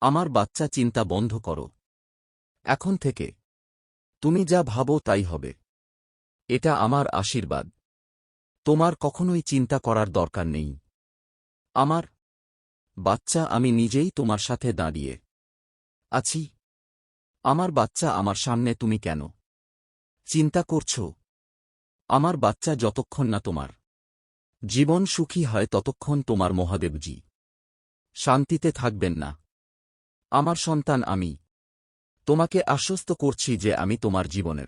আমার বাচ্চা চিন্তা বন্ধ করো। এখন থেকে, তুমি যা ভাবো তাই হবে। এটা আমার আশীর্বাদ। তোমার কখনোই চিন্তা করার দরকার নেই। আমার বাচ্চা আমি নিজেই তোমার সাথে দাঁড়িয়ে আছি। আমার বাচ্চা আমার সামনে তুমি কেন? চিন্তা করছ? আমার বাচ্চা যতক্ষণ না তোমার। জীবন সুখী হয় ততক্ষণ তোমার মহাদেবজি। শান্তিতে থাকবেন না। আমার সন্তান আমি। তোমাকে আশ্বস্ত করছি যে আমি তোমার জীবনের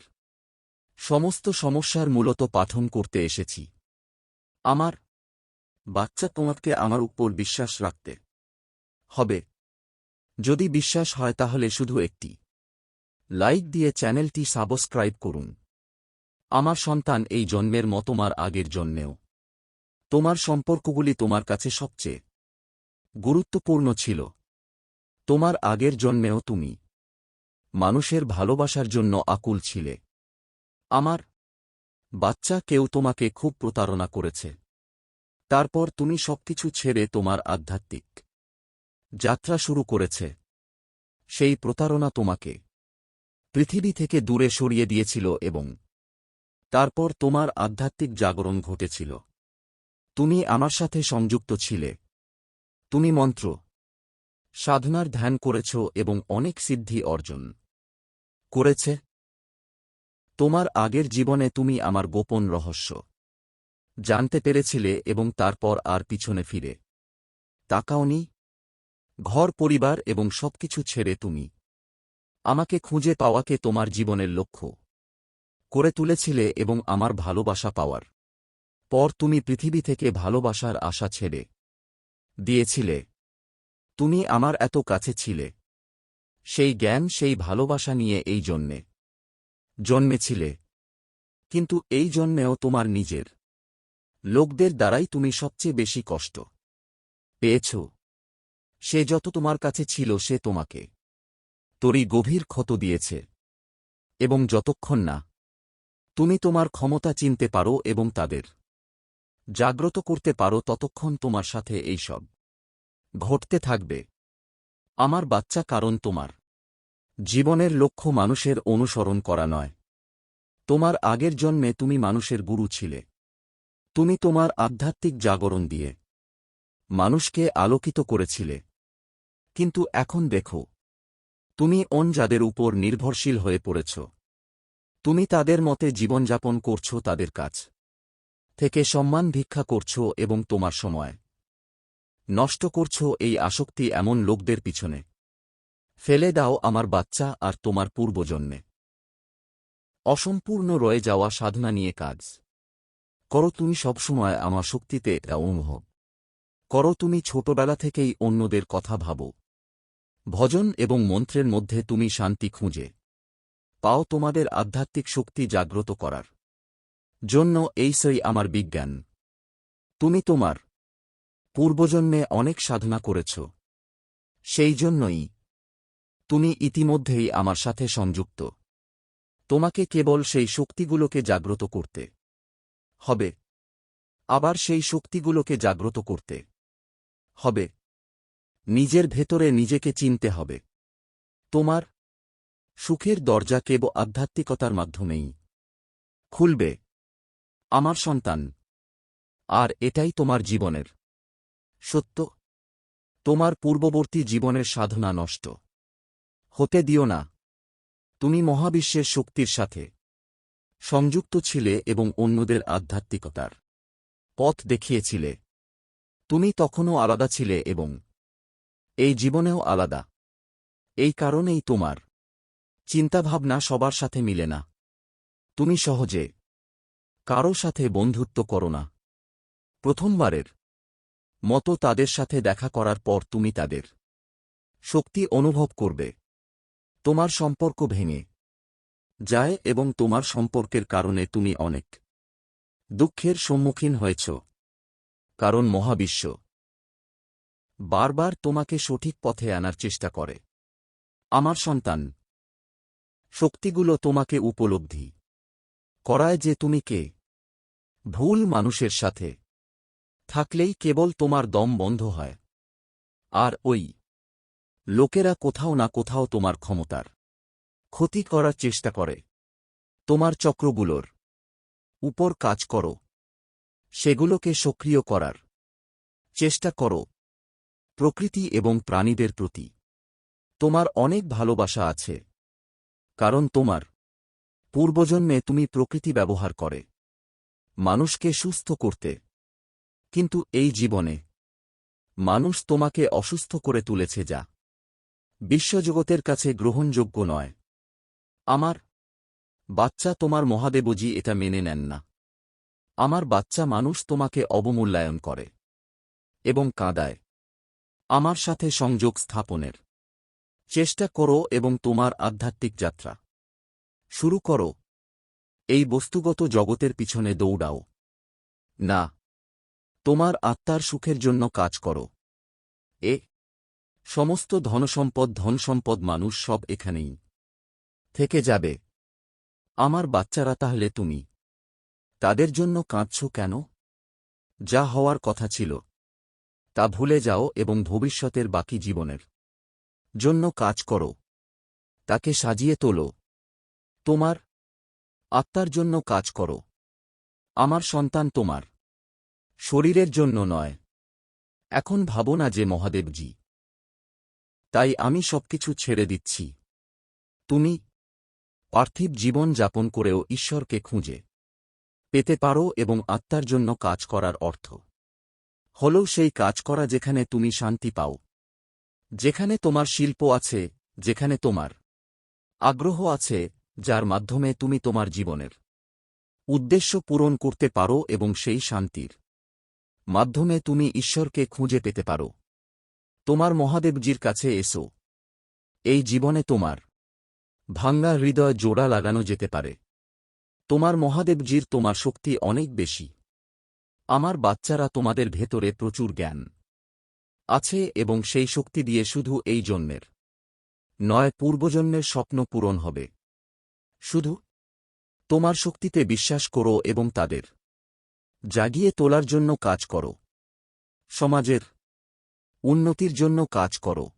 সমস্ত সমস্যার মূলত পাঠন করতে এসেছি। আমার বাচ্চা তোমাকে আমার উপর বিশ্বাস রাখতে হবে। যদি বিশ্বাস হয় তাহলে শুধু একটি লাইক দিয়ে চ্যানেলটি সাবস্ক্রাইব করুন। আমার সন্তান এই জন্মের মতোমার আগের জন্মেও। তোমার সম্পর্কগুলি তোমার কাছে সবচেয়ে গুরুত্বপূর্ণ ছিল। তোমার আগের জন্মেও তুমি। মানুষের ভালোবাসার জন্য আকুল ছিলে। আমার বাচ্চা কেউ তোমাকে খুব প্রতারণা করেছে। তারপর তুমি সবকিছু ছেড়ে তোমার আধ্যাত্মিক যাত্রা শুরু করেছে। সেই প্রতারণা তোমাকে পৃথিবী থেকে দূরে সরিয়ে দিয়েছিল এবং তারপর তোমার আধ্যাত্মিক জাগরণ ঘটেছিল। তুমি আমার সাথে সংযুক্ত ছিলে। তুমি মন্ত্র সাধনার ধ্যান করেছ এবং অনেক সিদ্ধি অর্জন করেছে। তোমার আগের জীবনে তুমি আমার গোপন রহস্য। জানতে পেরেছিলে এবং তারপর আর পিছনে ফিরে তাকাওনি। ঘর, পরিবার এবং সবকিছু ছেড়ে তুমি আমাকে খুঁজে পাওয়াকে তোমার জীবনের লক্ষ্য করে তুলেছিলে এবং আমার ভালোবাসা পাওয়ার পর তুমি পৃথিবী থেকে ভালোবাসার আশা ছেড়ে দিয়েছিলে। তুমি আমার এত কাছে ছিলে। সেই জ্ঞান, সেই ভালোবাসা নিয়ে এই জন্মে জন্মেছিলে। কিন্তু এই জন্মেও তোমার নিজের। লোকদের দ্বারাই তুমি সবচেয়ে বেশি কষ্ট। পেয়েছ। সে যত তোমার কাছে ছিল, সে তোমাকে। তোরই গভীর ক্ষত দিয়েছে। এবং যতক্ষণ না তুমি তোমার ক্ষমতা চিনতে পারো এবং তাদের জাগ্রত করতে পারো, ততক্ষণ তোমার সাথে এইসব ঘটতে থাকবে। আমার বাচ্চা কারণ তোমার। জীবনের লক্ষ্য মানুষের অনুসরণ করা নয়। তোমার আগের জন্মে তুমি মানুষের গুরু ছিলে। তুমি তোমার আধ্যাত্মিক জাগরণ দিয়ে মানুষকে আলোকিত করেছিলে। কিন্তু এখন দেখো, তুমি অন যাদের উপর নির্ভরশীল হয়ে পড়েছ। তুমি তাদের মতে জীবনযাপন করছ তাদের কাছ থেকে সম্মান ভিক্ষা করছ এবং তোমার সময় নষ্ট করছ এই আসক্তি এমন লোকদের পিছনে। ফেলে দাও আমার বাচ্চা আর তোমার পূর্বজন্মে। অসম্পূর্ণ রয়ে যাওয়া সাধনা নিয়ে কাজ। করো তুমি সবসময় আমার শক্তিতে এটা অনুভব করো তুমি ছোটবেলা থেকেই অন্যদের কথা ভাবো। ভজন এবং মন্ত্রের মধ্যে তুমি শান্তি খুঁজে। পাও তোমাদের আধ্যাত্মিক শক্তি জাগ্রত করার। জন্য এই সই আমার বিজ্ঞান। তুমি তোমার পূর্বজন্মে অনেক সাধনা করেছ। সেই জন্যই তুমি ইতিমধ্যেই আমার সাথে সংযুক্ত। তোমাকে কেবল সেই শক্তিগুলোকে জাগ্রত করতে হবে। আবার সেই শক্তিগুলোকে জাগ্রত করতে হবে। নিজের ভেতরে নিজেকে চিনতে হবে। তোমার সুখের দরজা কেব আধ্যাত্মিকতার মাধ্যমেই খুলবে। আমার সন্তান, আর এটাই তোমার জীবনের সত্য? তোমার পূর্ববর্তী জীবনের সাধনা নষ্ট। হতে দিও না। তুমি মহাবিশ্বের শক্তির সাথে সংযুক্ত ছিলে এবং অন্যদের আধ্যাত্মিকতার পথ দেখিয়েছিলে। তুমি তখনও আলাদা ছিলে এবং এই জীবনেও আলাদা। এই কারণেই তোমার চিন্তাভাবনা সবার সাথে মিলে না। তুমি সহজে কারও সাথে বন্ধুত্ব করো না। প্রথমবারের মতো তাদের সাথে দেখা করার পর তুমি তাদের শক্তি অনুভব করবে। তোমার সম্পর্ক ভেঙে যায় এবং তোমার সম্পর্কের কারণে তুমি অনেক দুঃখের সম্মুখীন হয়েছ। কারণ মহাবিশ্ব বারবার তোমাকে সঠিক পথে আনার চেষ্টা করে। আমার সন্তান, শক্তিগুলো তোমাকে উপলব্ধি করায় যে তুমি কে। ভুল মানুষের সাথে থাকলেই কেবল তোমার দম বন্ধ হয়। আর ওই লোকেরা কোথাও না কোথাও তোমার ক্ষমতার ক্ষতি করার চেষ্টা করে। তোমার চক্রগুলোর উপর কাজ করো। সেগুলোকে সক্রিয় করার চেষ্টা করো। প্রকৃতি এবং প্রাণীদের প্রতি তোমার অনেক ভালোবাসা আছে। কারণ তোমার পূর্বজন্মে তুমি প্রকৃতি ব্যবহার করে। মানুষকে সুস্থ করতে কিন্তু এই জীবনে মানুষ তোমাকে অসুস্থ করে তুলেছে যা বিশ্বজগতের কাছে গ্রহণযোগ্য নয়। আমার বাচ্চা তোমার মহাদেবজি এটা মেনে নেন না। আমার বাচ্চা মানুষ তোমাকে অবমূল্যায়ন করে এবং কাঁদায়। আমার সাথে সংযোগ স্থাপনের। চেষ্টা করো এবং তোমার আধ্যাত্মিক যাত্রা। শুরু করো। এই বস্তুগত জগতের পিছনে দৌড়াও। না তোমার আত্মার সুখের জন্য কাজ করো। এ, সমস্ত ধনসম্পদ ধনসম্পদ মানুষ সব এখানেই। থেকে যাবে। আমার বাচ্চারা তাহলে তুমি। তাদের জন্য কাঁদছ কেন? যা হওয়ার কথা ছিল। তা ভুলে যাও এবং ভবিষ্যতের বাকি জীবনের জন্য কাজ করো। তাকে সাজিয়ে তোলো। তোমার আত্মার জন্য কাজ করো। আমার সন্তান তোমার। শরীরের জন্য নয়। এখন ভাবো না যে মহাদেবজি। তাই আমি সবকিছু ছেড়ে দিচ্ছি। তুমি পার্থিব জীবন যাপন করেও ঈশ্বরকে খুঁজে পেতে পারো এবং আত্মার জন্য কাজ করার অর্থ। হল সেই কাজ করা যেখানে তুমি শান্তি পাও। যেখানে তোমার শিল্প আছে, যেখানে তোমার আগ্রহ আছে, যার মাধ্যমে তুমি তোমার জীবনের উদ্দেশ্য পূরণ করতে পারো এবং সেই শান্তির মাধ্যমে তুমি ঈশ্বরকে খুঁজে পেতে পারো। তোমার মহাদেবজির কাছে এসো। এই জীবনে তোমার ভাঙ্গা হৃদয় জোড়া লাগানো যেতে পারে। তোমার মহাদেবজির তোমার শক্তি অনেক বেশি। আমার বাচ্চারা তোমাদের ভেতরে প্রচুর জ্ঞান আছে এবং সেই শক্তি দিয়ে শুধু এই জন্মের নয়, পূর্বজন্মের স্বপ্ন পূরণ হবে। শুধু তোমার শক্তিতে বিশ্বাস করো এবং তাদের জাগিয়ে তোলার জন্য কাজ করো। সমাজের উন্নতির জন্য কাজ করো।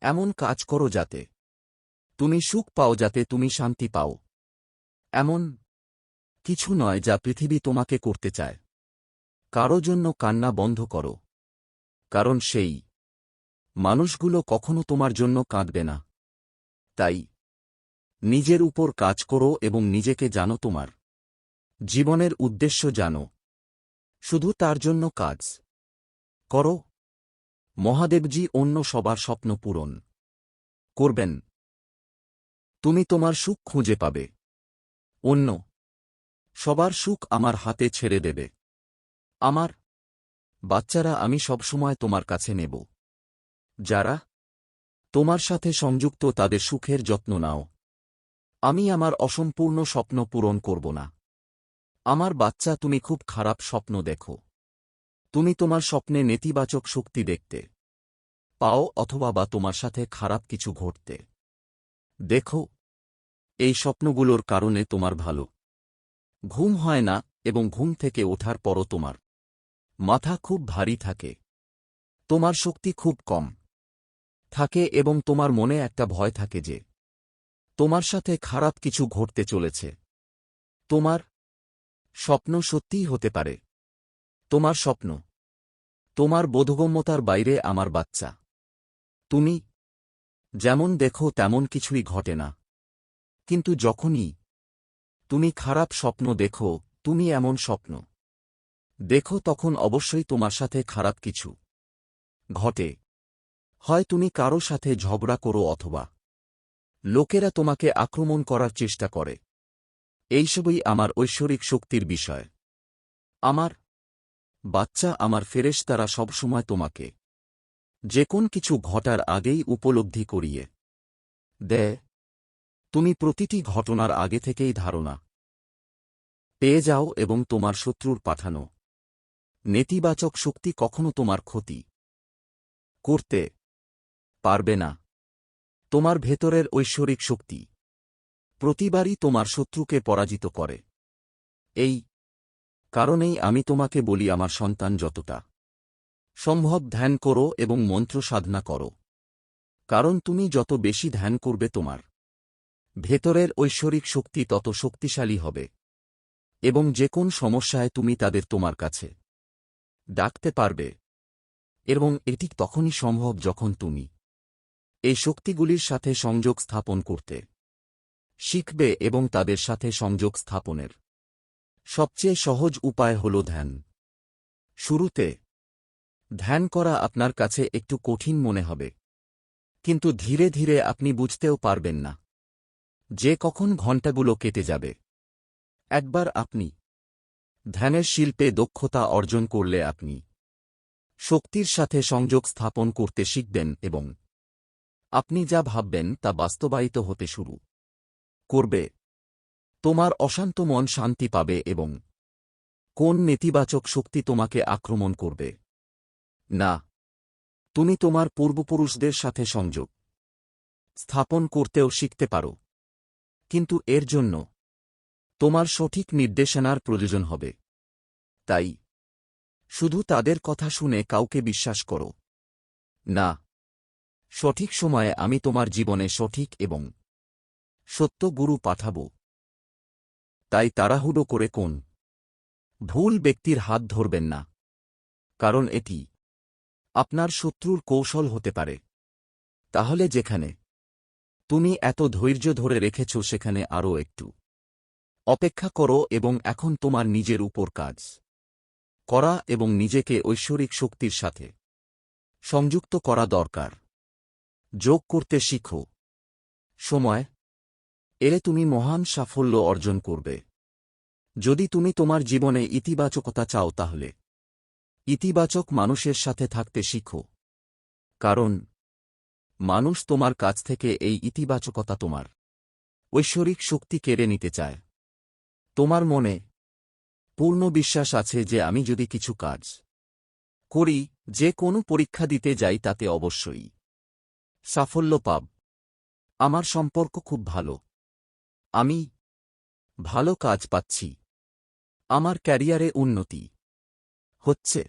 এমন কাজ করো যাতে তুমি সুখ পাও, যাতে তুমি শান্তি পাও। এমন কিছু নয় যা পৃথিবী তোমাকে করতে চায়। কারও জন্য কান্না বন্ধ করো। কারণ সেই মানুষগুলো কখনো তোমার জন্য কাঁদবে না। তাই নিজের উপর কাজ করো এবং নিজেকে জানো তোমার জীবনের উদ্দেশ্য জানো। শুধু তার জন্য কাজ। করো। মহাদেবজি অন্য সবার স্বপ্ন পূরণ। করবেন। তুমি তোমার সুখ খুঁজে পাবে। অন্য। সবার সুখ আমার হাতে ছেড়ে দেবে। আমার বাচ্চারা আমি সবসময় তোমার কাছে নেব। যারা তোমার সাথে সংযুক্ত তাদের সুখের যত্ন নাও। আমি আমার অসম্পূর্ণ স্বপ্ন পূরণ করব না। আমার বাচ্চা, তুমি খুব খারাপ স্বপ্ন দেখো। তুমি তোমার স্বপ্নে নেতিবাচক শক্তি দেখতে। পাও অথবা বা তোমার সাথে খারাপ কিছু ঘটতে। দেখো, এই স্বপ্নগুলোর কারণে তোমার ভালো। ঘুম হয় না এবং ঘুম থেকে ওঠার পরও তোমার মাথা খুব ভারী থাকে। তোমার শক্তি খুব কম থাকে এবং তোমার মনে একটা ভয় থাকে যে তোমার সাথে খারাপ কিছু ঘটতে চলেছে। তোমার স্বপ্ন সত্যিই হতে পারে। তোমার স্বপ্ন। তোমার বোধগম্যতার বাইরে আমার বাচ্চা। তুমি যেমন দেখো তেমন কিছুই ঘটে না। কিন্তু যখনই তুমি খারাপ স্বপ্ন দেখো, তুমি এমন স্বপ্ন। দেখো তখন অবশ্যই তোমার সাথে খারাপ কিছু ঘটে। হয় তুমি কারও সাথে ঝগড়া করো অথবা লোকেরা তোমাকে আক্রমণ করার চেষ্টা করে। এইসবই আমার ঐশ্বরিক শক্তির বিষয়। আমার বাচ্চা আমার ফেরেশতারা সবসময় তোমাকে যে কোন কিছু ঘটার আগেই উপলব্ধি করিয়ে দেয়। তুমি প্রতিটি ঘটনার আগে থেকেই ধারণা পেয়ে যাও এবং তোমার শত্রুর পাঠানো নেতিবাচক শক্তি কখনো তোমার ক্ষতি করতে পারবে না। তোমার ভেতরের ঐশ্বরিক শক্তি প্রতিবারই তোমার শত্রুকে পরাজিত করে। এই কারণেই আমি তোমাকে বলি আমার সন্তান যতটা সম্ভব ধ্যান করো এবং মন্ত্র সাধনা করো। কারণ তুমি যত বেশি ধ্যান করবে তোমার ভেতরের ঐশ্বরিক শক্তি তত শক্তিশালী হবে এবং যে কোন সমস্যায় তুমি তাদের তোমার কাছে ডাকতে পারবে এবং এটি তখনই সম্ভব যখন তুমি এই শক্তিগুলির সাথে সংযোগ স্থাপন করতে শিখবে এবং তাদের সাথে সংযোগ স্থাপনের। সবচেয়ে সহজ উপায় হল ধ্যান। শুরুতে, ধ্যান করা আপনার কাছে একটু কঠিন মনে হবে। কিন্তু ধীরে ধীরে আপনি বুঝতেও পারবেন না। যে কখন ঘণ্টাগুলো কেটে যাবে। একবার আপনি ধ্যানের শিল্পে দক্ষতা অর্জন করলে আপনি শক্তির সাথে সংযোগ স্থাপন করতে শিখবেন এবং আপনি যা ভাববেন তা বাস্তবায়িত হতে শুরু করবে। তোমার অশান্ত মন শান্তি পাবে এবং কোন নেতিবাচক শক্তি তোমাকে আক্রমণ করবে? না, তুমি তোমার পূর্বপুরুষদের সাথে সংযোগ স্থাপন করতেও শিখতে পারো। কিন্তু এর জন্য তোমার সঠিক নির্দেশনার প্রয়োজন হবে। তাই শুধু তাদের কথা শুনে কাউকে বিশ্বাস করো। না, সঠিক সময়ে আমি তোমার জীবনে সঠিক এবং সত্য গুরু পাঠাব। তাই তাড়াহুড়ো করে কোন? ভুল ব্যক্তির হাত ধরবেন না। কারণ এটি আপনার শত্রুর কৌশল হতে পারে। তাহলে যেখানে তুমি এত ধৈর্য ধরে রেখেছ সেখানে আরও একটু অপেক্ষা করো এবং এখন তোমার নিজের উপর কাজ করা এবং নিজেকে ঐশ্বরিক শক্তির সাথে সংযুক্ত করা দরকার। যোগ করতে শিখো। সময় এলে তুমি মহান সাফল্য অর্জন করবে। যদি তুমি তোমার জীবনে ইতিবাচকতা চাও তাহলে। ইতিবাচক মানুষের সাথে থাকতে শিখো। কারণ, মানুষ তোমার কাছ থেকে এই ইতিবাচকতা তোমার ঐশ্বরিক শক্তি কেড়ে নিতে চায়। তোমার মনে পূর্ণ বিশ্বাস আছে যে আমি যদি কিছু কাজ করি, যে কোনো পরীক্ষা দিতে যাই তাতে অবশ্যই সাফল্য পাব। আমার সম্পর্ক খুব ভালো। আমি ভালো কাজ পাচ্ছি। আমার ক্যারিয়ারে উন্নতি হচ্ছে।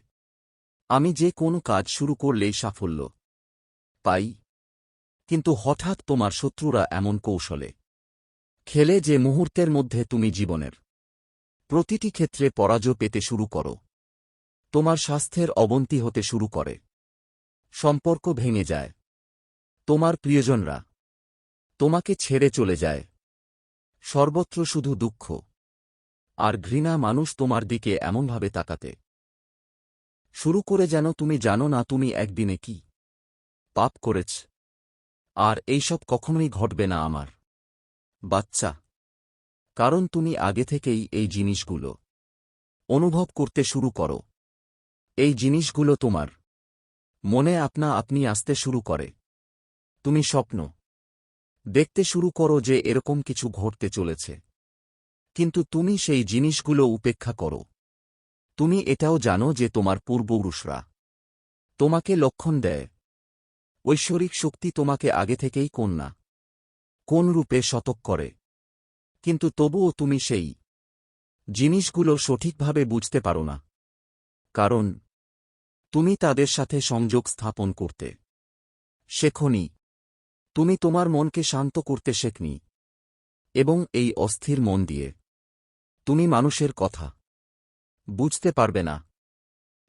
আমি যে কোনো কাজ শুরু করলেই সাফল্য পাই। কিন্তু হঠাৎ তোমার শত্রুরা এমন কৌশলে খেলে যে মুহূর্তের মধ্যে তুমি জীবনের প্রতিটি ক্ষেত্রে পরাজয় পেতে শুরু করো। তোমার স্বাস্থ্যের অবনতি হতে শুরু করে। সম্পর্ক ভেঙে যায়। তোমার প্রিয়জনরা তোমাকে ছেড়ে চলে যায়। সর্বত্র শুধু দুঃখ। আর ঘৃণা মানুষ তোমার দিকে এমনভাবে তাকাতে। শুরু করে যেন তুমি জানো না তুমি একদিনে কি পাপ করেছ। আর এইসব কখনোই ঘটবে না আমার। বাচ্চা, কারণ তুমি আগে থেকেই এই জিনিসগুলো অনুভব করতে শুরু করো। এই জিনিসগুলো তোমার। মনে আপনা আপনি আসতে শুরু করে। তুমি স্বপ্ন দেখতে শুরু করো যে এরকম কিছু ঘটতে চলেছে। কিন্তু তুমি সেই জিনিসগুলো উপেক্ষা করো। তুমি এটাও জানো যে তোমার পূর্বপুরুষরা তোমাকে লক্ষণ দেয়। ঐশ্বরিক শক্তি তোমাকে আগে থেকেই কন্যা, কোন রূপে শতক করে। কিন্তু তবুও তুমি সেই জিনিসগুলো সঠিকভাবে বুঝতে পারো না। কারণ তুমি তাদের সাথে সংযোগ স্থাপন করতে শেখনি। তুমি তোমার মনকে শান্ত করতে শেখনি। এবং এই অস্থির মন দিয়ে। তুমি মানুষের কথা। বুঝতে পারবে না।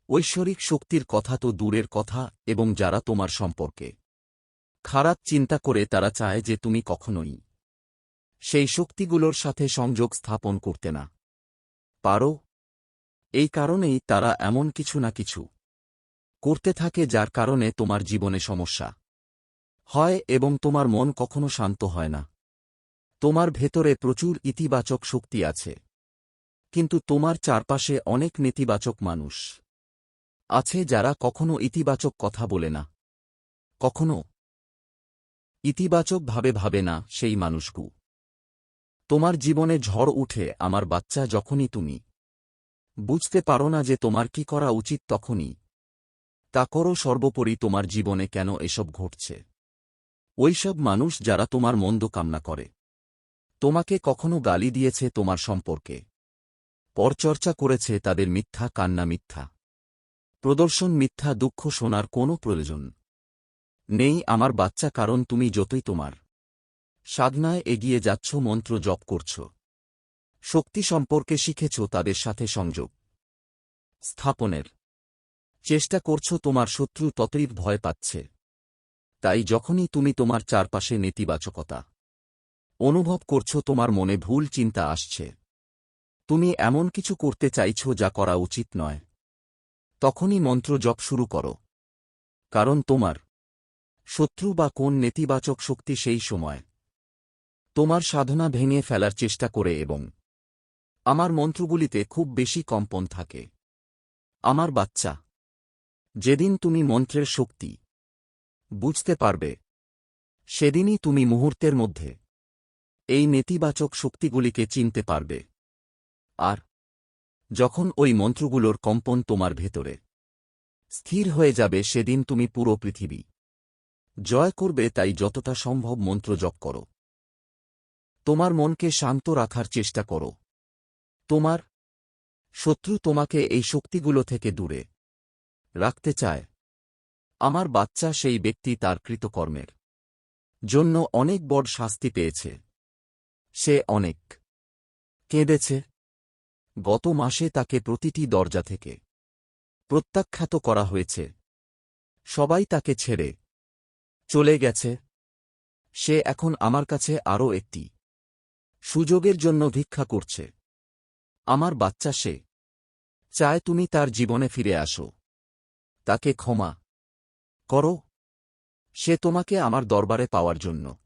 ঐশ্বরিক শক্তির কথা তো দূরের কথা এবং যারা তোমার সম্পর্কে। খারাপ চিন্তা করে তারা চায় যে তুমি কখনোই। সেই শক্তিগুলোর সাথে সংযোগ স্থাপন করতে না। পারো? এই কারণেই তারা এমন কিছু না কিছু। করতে থাকে যার কারণে তোমার জীবনে সমস্যা। হয় এবং তোমার মন কখনো শান্ত হয় না। তোমার ভেতরে প্রচুর ইতিবাচক শক্তি আছে। কিন্তু তোমার চারপাশে অনেক নেতিবাচক মানুষ আছে যারা কখনো ইতিবাচক কথা বলে না। কখনো ইতিবাচকভাবে ভাবে না সেই মানুষকু। তোমার জীবনে ঝড় উঠে আমার বাচ্চা যখনই তুমি। বুঝতে পারো না যে তোমার কি করা উচিত তখনই। তা করো সর্বোপরি তোমার জীবনে কেন এসব ঘটছে। ওইসব মানুষ যারা তোমার মন্দ কামনা করে। তোমাকে কখনো গালি দিয়েছে তোমার সম্পর্কে। পরচর্চা করেছে তাদের মিথ্যা, কান্না মিথ্যা। প্রদর্শন মিথ্যা, দুঃখ শোনার কোনো প্রয়োজন নেই। আমার বাচ্চা, কারণ তুমি যতই তোমার সাধনায় এগিয়ে যাচ্ছ, মন্ত্র জপ করছ। শক্তি সম্পর্কে শিখেছ, তাদের সাথে সংযোগ স্থাপনের। চেষ্টা করছ, তোমার শত্রু ততই ভয় পাচ্ছে। তাই যখনই তুমি তোমার চারপাশে নেতিবাচকতা অনুভব করছ, তোমার মনে ভুল চিন্তা আসছে। তুমি এমন কিছু করতে চাইছ যা করা উচিত নয়। তখনই মন্ত্র জপ শুরু করো। কারণ তোমার শত্রু বা কোন নেতিবাচক শক্তি সেই সময় তোমার সাধনা ভেঙে ফেলার চেষ্টা করে এবং আমার মন্ত্রগুলিতে খুব বেশি কম্পন থাকে। আমার বাচ্চা, যেদিন তুমি মন্ত্রের শক্তি বুঝতে পারবে। সেদিনই তুমি মুহূর্তের মধ্যে এই নেতিবাচক শক্তিগুলিকে চিনতে পারবে। আর যখন ওই মন্ত্রগুলোর কম্পন তোমার ভেতরে স্থির হয়ে যাবে, সেদিন তুমি পুরো পৃথিবী জয় করবে, তাই যতটা সম্ভব মন্ত্র জপ করো। তোমার মনকে শান্ত রাখার চেষ্টা করো। তোমার শত্রু তোমাকে এই শক্তিগুলো থেকে দূরে রাখতে চায়। আমার বাচ্চা সেই ব্যক্তি তার কৃতকর্মের জন্য অনেক বড় শাস্তি পেয়েছে। সে অনেক কেঁদেছে। গত মাসে তাকে প্রতিটি দরজা থেকে প্রত্যাখ্যাত করা হয়েছে। সবাই তাকে ছেড়ে চলে গেছে। সে এখন আমার কাছে আরও একটি সুযোগের জন্য ভিক্ষা করছে। আমার বাচ্চা সে। চায় তুমি তার জীবনে ফিরে আসো। তাকে ক্ষমা করো। সে তোমাকে আমার দরবারে পাওয়ার জন্য।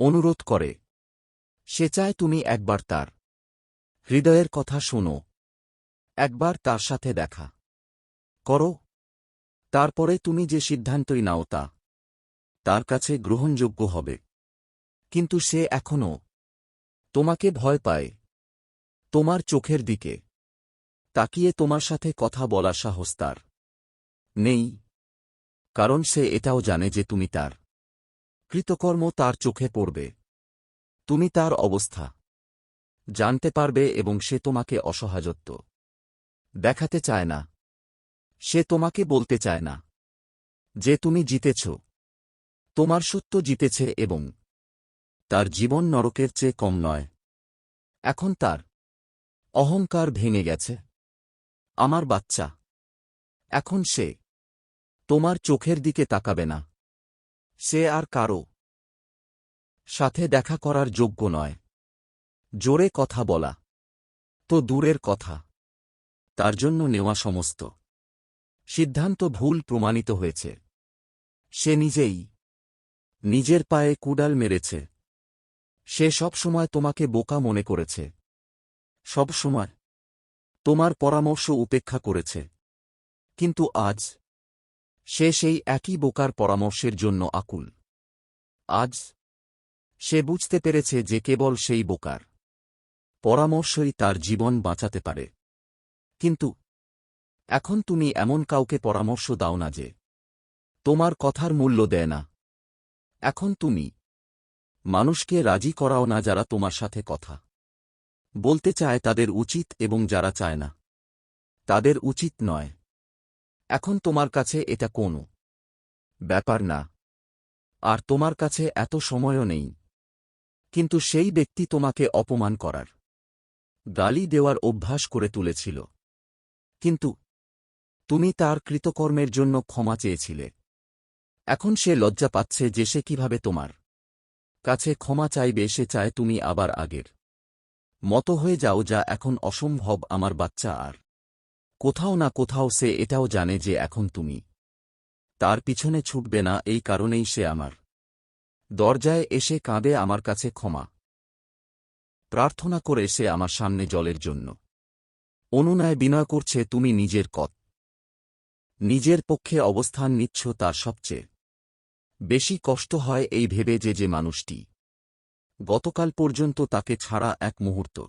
অনুরোধ করে। সে চায় তুমি একবার তার হৃদয়ের কথা শোনো। একবার তার সাথে দেখা। করো। তারপরে তুমি যে সিদ্ধান্তই নাও তা তার কাছে গ্রহণযোগ্য হবে। কিন্তু সে এখনও তোমাকে ভয় পায়। তোমার চোখের দিকে তাকিয়ে তোমার সাথে কথা বলা সাহস তার নেই। কারণ সে এটাও জানে যে তুমি তার কৃতকর্ম তার চোখে পড়বে। তুমি তার অবস্থা। জানতে পারবে এবং সে তোমাকে অসহায়ত্ব দেখাতে চায় না। সে তোমাকে বলতে চায় না যে তুমি জিতেছ। তোমার সত্য জিতেছে এবং তার জীবন নরকের চেয়ে কম নয়। এখন তার অহংকার ভেঙে গেছে। আমার বাচ্চা। এখন সে তোমার চোখের দিকে তাকাবে না। সে আর কারও সাথে দেখা করার যোগ্য নয়। জোরে কথা বলা। তো দূরের কথা। তার জন্য নেওয়া সমস্ত। সিদ্ধান্ত ভুল প্রমাণিত হয়েছে। সে নিজেই নিজের পায়ে কুডাল মেরেছে। সে সবসময় তোমাকে বোকা মনে করেছে। সবসময় তোমার পরামর্শ উপেক্ষা করেছে। কিন্তু আজ সে সেই একই বোকার পরামর্শের জন্য আকুল। আজ সে বুঝতে পেরেছে যে কেবল সেই বোকার পরামর্শই তার জীবন বাঁচাতে পারে। কিন্তু এখন তুমি এমন কাউকে পরামর্শ দাও না যে তোমার কথার মূল্য দেয় না। এখন তুমি মানুষকে রাজি করাও না যারা তোমার সাথে কথা বলতে চায় তাদের উচিত এবং যারা চায় না। তাদের উচিত নয়। এখন তোমার কাছে এটা কোনো ব্যাপার না। আর তোমার কাছে এত সময়ও নেই। কিন্তু সেই ব্যক্তি তোমাকে অপমান করার গালি দেওয়ার অভ্যাস করে তুলেছিল। কিন্তু তুমি তার কৃতকর্মের জন্য ক্ষমা চেয়েছিলে। এখন সে লজ্জা পাচ্ছে যে সে কীভাবে তোমার কাছে ক্ষমা চাইবে, সে চায় তুমি আবার আগের মতো হয়ে যাও যা এখন অসম্ভব আমার বাচ্চা আর কোথাও না কোথাও সে এটাও জানে যে এখন তুমি। তার পিছনে ছুটবে না, এই কারণেই সে আমার। দরজায় এসে কাঁদে আমার কাছে ক্ষমা। প্রার্থনা করে সে আমার সামনে জলের জন্য। অনুনয় বিনয় করছে, তুমি নিজের কত। নিজের পক্ষে অবস্থান নিচ্ছ তার সবচেয়ে। বেশি কষ্ট হয় এই ভেবে যে যে মানুষটি। গতকাল পর্যন্ত তাকে ছাড়া এক মুহূর্ত।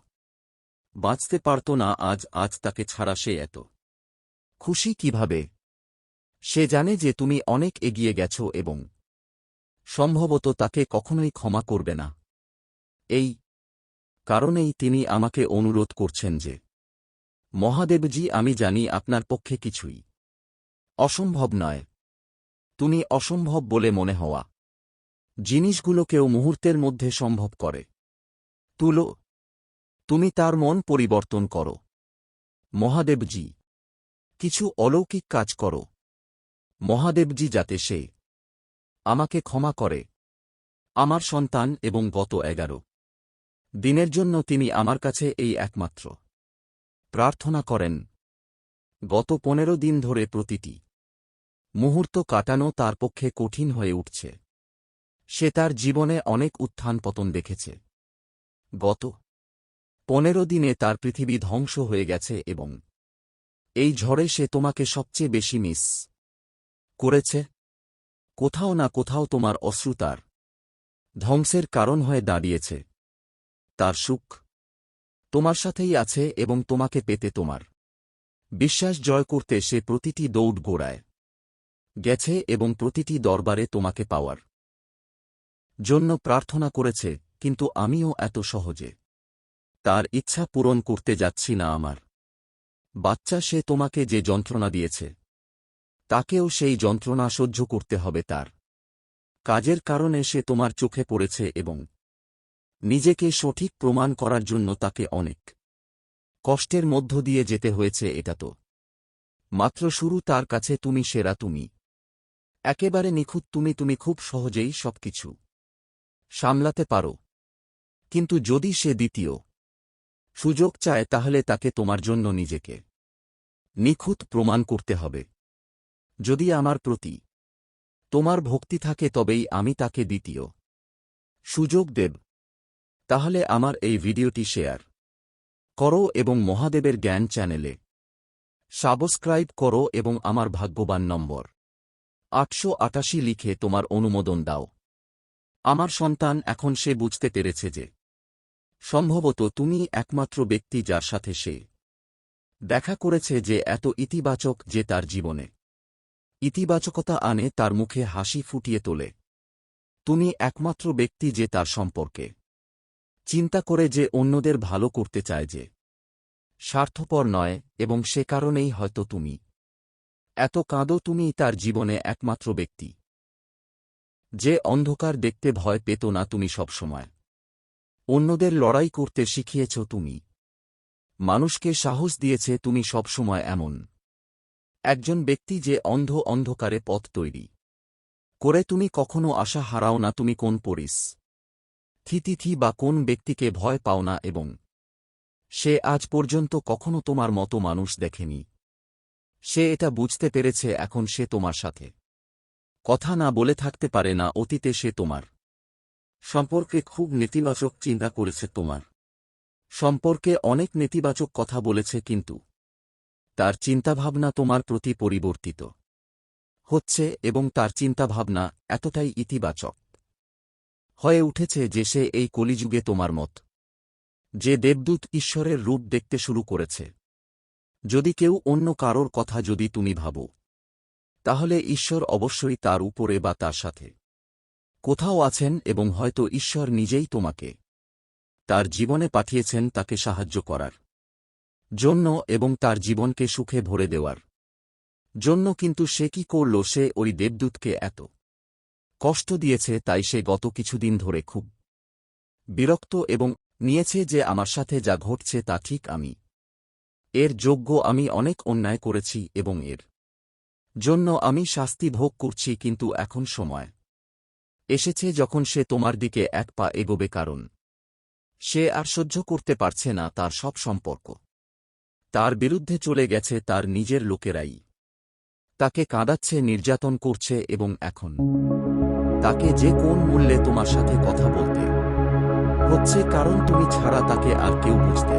বাঁচতে পারত না আজ আজ তাকে ছাড়া সে এত। খুশি কীভাবে? সে জানে যে তুমি অনেক এগিয়ে গেছ এবং সম্ভবত তাকে কখনোই ক্ষমা করবে না। এই কারণেই তিনি আমাকে অনুরোধ করছেন যে, মহাদেবজি, আমি জানি আপনার পক্ষে কিছুই অসম্ভব নয়। তুমি অসম্ভব বলে মনে হওয়া। জিনিসগুলোকেও মুহূর্তের মধ্যে সম্ভব করে। তুলো তুমি তার মন পরিবর্তন করো। মহাদেবজি, কিছু অলৌকিক কাজ করো। মহাদেবজি যাতে সে আমাকে ক্ষমা করে। আমার সন্তান এবং গত এগারো দিনের জন্য তিনি আমার কাছে এই একমাত্র। প্রার্থনা করেন, গত পনেরো দিন ধরে প্রতিটি মুহূর্ত কাটানো তার পক্ষে কঠিন হয়ে উঠছে। সে তার জীবনে অনেক উত্থান পতন দেখেছে। গত পনেরো দিনে তার পৃথিবী ধ্বংস হয়ে গেছে এবং এই ঝড়ে সে তোমাকে সবচেয়ে বেশি মিস করেছে। কোথাও না কোথাও তোমার অশ্রুতার ধ্বংসের কারণ হয়ে দাঁড়িয়েছে। তার সুখ তোমার সাথেই আছে এবং তোমাকে পেতে তোমার বিশ্বাস জয় করতে সে প্রতিটি দৌড় গোড়ায় গেছে এবং প্রতিটি দরবারে তোমাকে পাওয়ার জন্য প্রার্থনা করেছে, কিন্তু আমিও এত সহজে তার ইচ্ছা পূরণ করতে যাচ্ছি না আমার। বাচ্চা সে তোমাকে যে যন্ত্রণা দিয়েছে, তাকেও সেই যন্ত্রণা সহ্য করতে হবে তার। কাজের কারণে সে তোমার চোখে পড়েছে এবং নিজেকে সঠিক প্রমাণ করার জন্য তাকে অনেক কষ্টের মধ্য দিয়ে যেতে হয়েছে, এটা তো। মাত্র শুরু তার কাছে, তুমি সেরা, তুমি। একেবারে নিখুঁত, তুমি তুমি খুব সহজেই সবকিছু সামলাতে পারো। কিন্তু যদি সে দ্বিতীয় সুযোগ চায় তাহলে তাকে তোমার জন্য নিজেকে নিখুঁত প্রমাণ করতে হবে। যদি আমার প্রতি তোমার ভক্তি থাকে তবেই আমি তাকে দ্বিতীয় সুযোগ দেব। তাহলে আমার এই ভিডিওটি শেয়ার করো এবং মহাদেবের জ্ঞান চ্যানেলে সাবস্ক্রাইব করো এবং আমার ভাগ্যবান নম্বর আটশো আটাশি লিখে তোমার অনুমোদন দাও। আমার সন্তান এখন সে বুঝতে পেরেছে যে সম্ভবত তুমি একমাত্র ব্যক্তি যার সাথে সে দেখা করেছে যে এত ইতিবাচক যে তার জীবনে। ইতিবাচকতা আনে তার মুখে হাসি ফুটিয়ে তোলে। তুমি একমাত্র ব্যক্তি যে তার সম্পর্কে চিন্তা করে যে অন্যদের ভালো করতে চায় যে। স্বার্থপর নয় এবং সে কারণেই হয়তো তুমি। এত কাঁদো তুমি তার জীবনে একমাত্র ব্যক্তি। যে অন্ধকার দেখতে ভয় পেত না তুমি সবসময়। অন্যদের লড়াই করতে শিখিয়েছ তুমি। মানুষকে সাহস দিয়েছে তুমি সবসময় এমন। একজন ব্যক্তি যে অন্ধ অন্ধকারে পথ তৈরি। করে তুমি কখনো আশা হারাও না তুমি কোন পরিস। থিতিথি বা কোন ব্যক্তিকে ভয় পাও না এবং সে আজ পর্যন্ত কখনো তোমার মতো মানুষ দেখেনি। সে এটা বুঝতে পেরেছে এখন সে তোমার সাথে। কথা না বলে থাকতে পারে না অতীতে সে তোমার। সম্পর্কে খুব নেতিবাচক চিন্তা করেছে তোমার। সম্পর্কে অনেক নেতিবাচক কথা বলেছে কিন্তু। তার চিন্তাভাবনা তোমার প্রতি পরিবর্তিত। হচ্ছে এবং তার চিন্তাভাবনা এতটাই ইতিবাচক। হয়ে উঠেছে যে সে এই কলিযুগে তোমার মত। যে দেবদূত ঈশ্বরের রূপ দেখতে শুরু করেছে। যদি কেউ অন্য কারোর কথা যদি তুমি ভাবো, তাহলে ঈশ্বর অবশ্যই তার উপরে বা তার সাথে। কোথাও আছেন এবং হয়তো ঈশ্বর নিজেই তোমাকে। তার জীবনে পাঠিয়েছেন তাকে সাহায্য করার জন্য এবং তার জীবনকে সুখে ভরে দেওয়ার জন্য, কিন্তু সে কি করল? সে ওই দেবদূতকে এত কষ্ট দিয়েছে, তাই সে গত কিছুদিন ধরে খুব বিরক্ত এবং নিয়েছে যে আমার সাথে যা ঘটছে তা ঠিক আমি। এর যোগ্য আমি অনেক অন্যায় করেছি এবং এর জন্য আমি শাস্তি ভোগ করছি, কিন্তু এখন সময় এসেছে যখন সে তোমার দিকে এক পা এগোবে কারণ সে আর সহ্য করতে পারছে না তার সব সম্পর্ক। তার বিরুদ্ধে চলে গেছে তার নিজের লোকেরাই। তাকে কাঁদাচ্ছে, নির্যাতন করছে এবং এখন তাকে যে কোন মূল্যে তোমার সাথে কথা বলতে হচ্ছে কারণ তুমি ছাড়া তাকে আর কেউ বুঝতে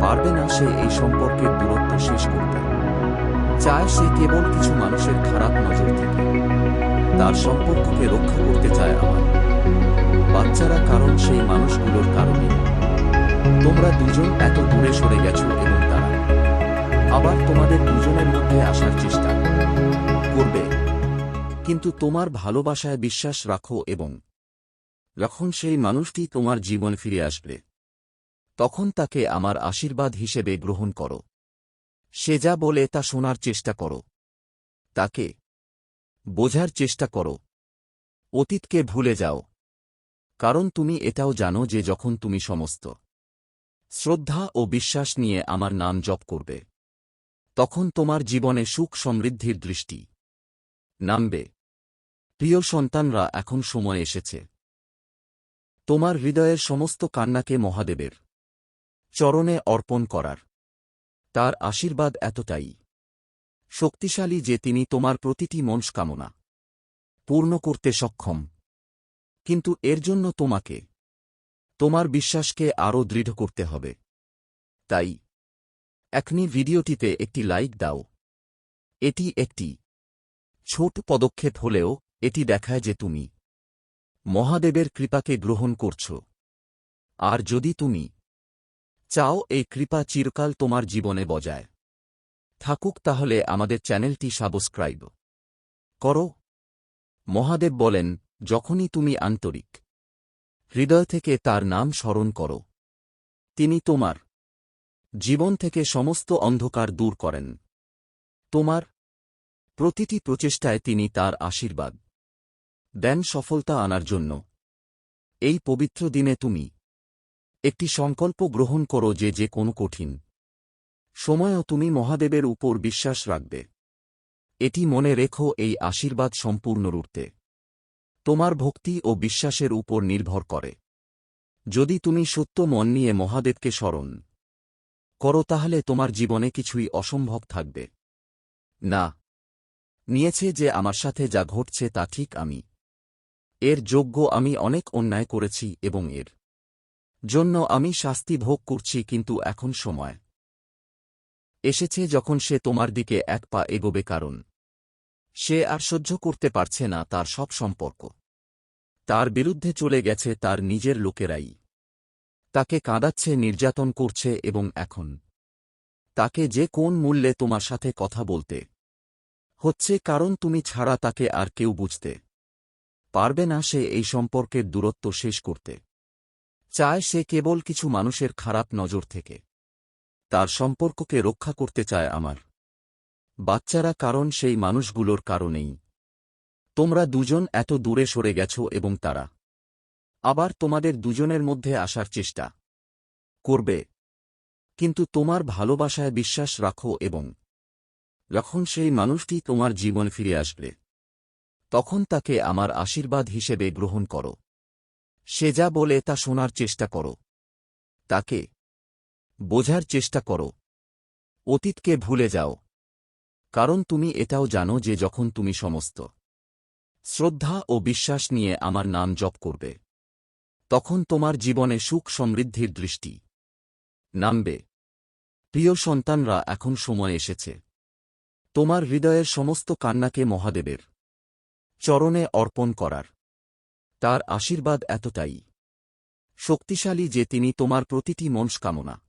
পারবে না সে এই সম্পর্কের দূরত্ব শেষ করতে। চায় সে কেবল কিছু মানুষের খারাপ নজর থেকে। তার সম্পর্ককে রক্ষা করতে চায় আমার। বাচ্চারা কারণ সেই মানুষগুলোর কারণে। তোমরা দুজন এত দূরে সরে গেছ এবং তারা আবার তোমাদের দুজনের মধ্যে আসার চেষ্টা করবে। কিন্তু তোমার ভালোবাসায় বিশ্বাস রাখো এবং যখন সেই মানুষটি তোমার জীবন ফিরে আসবে, তখন তাকে আমার আশীর্বাদ হিসেবে গ্রহণ করো। সে যা বলে তা শোনার চেষ্টা করো। তাকে বোঝার চেষ্টা করো। অতীতকে ভুলে যাও। কারণ তুমি এটাও জানো যে যখন তুমি সমস্ত শ্রদ্ধা ও বিশ্বাস নিয়ে আমার নাম জপ করবে, তখন তোমার জীবনে সুখ সমৃদ্ধির দৃষ্টি নামবে। প্রিয় সন্তানরা, এখন সময় এসেছে। তোমার হৃদয়ের সমস্ত কান্নাকে মহাদেবের চরণে অর্পণ করার। তার আশীর্বাদ এতটাই। শক্তিশালী যে তিনি তোমার প্রতিটি মনস্কামনা পূর্ণ করতে সক্ষম। কিন্তু এর জন্য তোমাকে, তোমার বিশ্বাসকে আরও দৃঢ় করতে হবে। তাই এখনই ভিডিওটিতে একটি লাইক দাও। এটি একটি ছোট পদক্ষেপ হলেও এটি দেখায় যে তুমি মহাদেবের কৃপাকে গ্রহণ করছ। আর যদি তুমি চাও এই কৃপা চিরকাল তোমার জীবনে বজায়। থাকুক তাহলে আমাদের চ্যানেলটি সাবস্ক্রাইব করো। মহাদেব বলেন, যখনই তুমি আন্তরিক হৃদয় থেকে তার নাম স্মরণ করো, তিনি তোমার জীবন থেকে সমস্ত অন্ধকার দূর করেন। তোমার প্রতিটি প্রচেষ্টায় তিনি তার আশীর্বাদ দেন সফলতা আনার জন্য। এই পবিত্র দিনে তুমি একটি সংকল্প গ্রহণ করো যে যে কোনো কঠিন সময়ও তুমি মহাদেবের উপর বিশ্বাস রাখবে। এটি মনে রেখো এই আশীর্বাদ সম্পূর্ণরূপে। তোমার ভক্তি ও বিশ্বাসের উপর নির্ভর করে। যদি তুমি সত্য মন নিয়ে মহাদেবকে স্মরণ করো, তাহলে তোমার জীবনে কিছুই অসম্ভব থাকবে। না, নিয়েছে যে আমার সাথে যা ঘটছে তা ঠিক আমি। এর যোগ্য আমি অনেক অন্যায় করেছি এবং এর জন্য আমি শাস্তি ভোগ করছি, কিন্তু এখন সময়। এসেছে যখন সে তোমার দিকে এক পা এগোবে কারণ সে আর সহ্য করতে পারছে না তার সব সম্পর্ক। তার বিরুদ্ধে চলে গেছে তার নিজের লোকেরাই। তাকে কাঁদাচ্ছে, নির্যাতন করছে এবং এখন তাকে যে কোন মূল্যে তোমার সাথে কথা বলতে হচ্ছে কারণ তুমি ছাড়া তাকে আর কেউ বুঝতে পারবে না সে এই সম্পর্কের দূরত্ব শেষ করতে। চায় সে কেবল কিছু মানুষের খারাপ নজর থেকে। তার সম্পর্ককে রক্ষা করতে চায় আমার। বাচ্চারা কারণ সেই মানুষগুলোর কারণেই। তোমরা দুজন এত দূরে সরে গেছ এবং তারা। আবার তোমাদের দুজনের মধ্যে আসার চেষ্টা। করবে। কিন্তু তোমার ভালোবাসায় বিশ্বাস রাখো এবং যখন সেই মানুষটি তোমার জীবন ফিরে আসবে, তখন তাকে আমার আশীর্বাদ হিসেবে গ্রহণ করো। সে যা বলে তা শোনার চেষ্টা করো। তাকে বোঝার চেষ্টা করো। অতীতকে ভুলে যাও। কারণ তুমি এটাও জানো যে যখন তুমি সমস্ত শ্রদ্ধা ও বিশ্বাস নিয়ে আমার নাম জপ করবে, তখন তোমার জীবনে সুখ সমৃদ্ধির দৃষ্টি নামবে। প্রিয় সন্তানরা, এখন সময় এসেছে। তোমার হৃদয়ের সমস্ত কান্নাকে মহাদেবের চরণে অর্পণ করার। তার আশীর্বাদ এতটাই শক্তিশালী যে তিনি তোমার প্রতিটি মনস্কামনা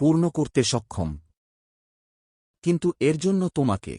পূর্ণ করতে সক্ষম। কিন্তু এর জন্য তোমাকে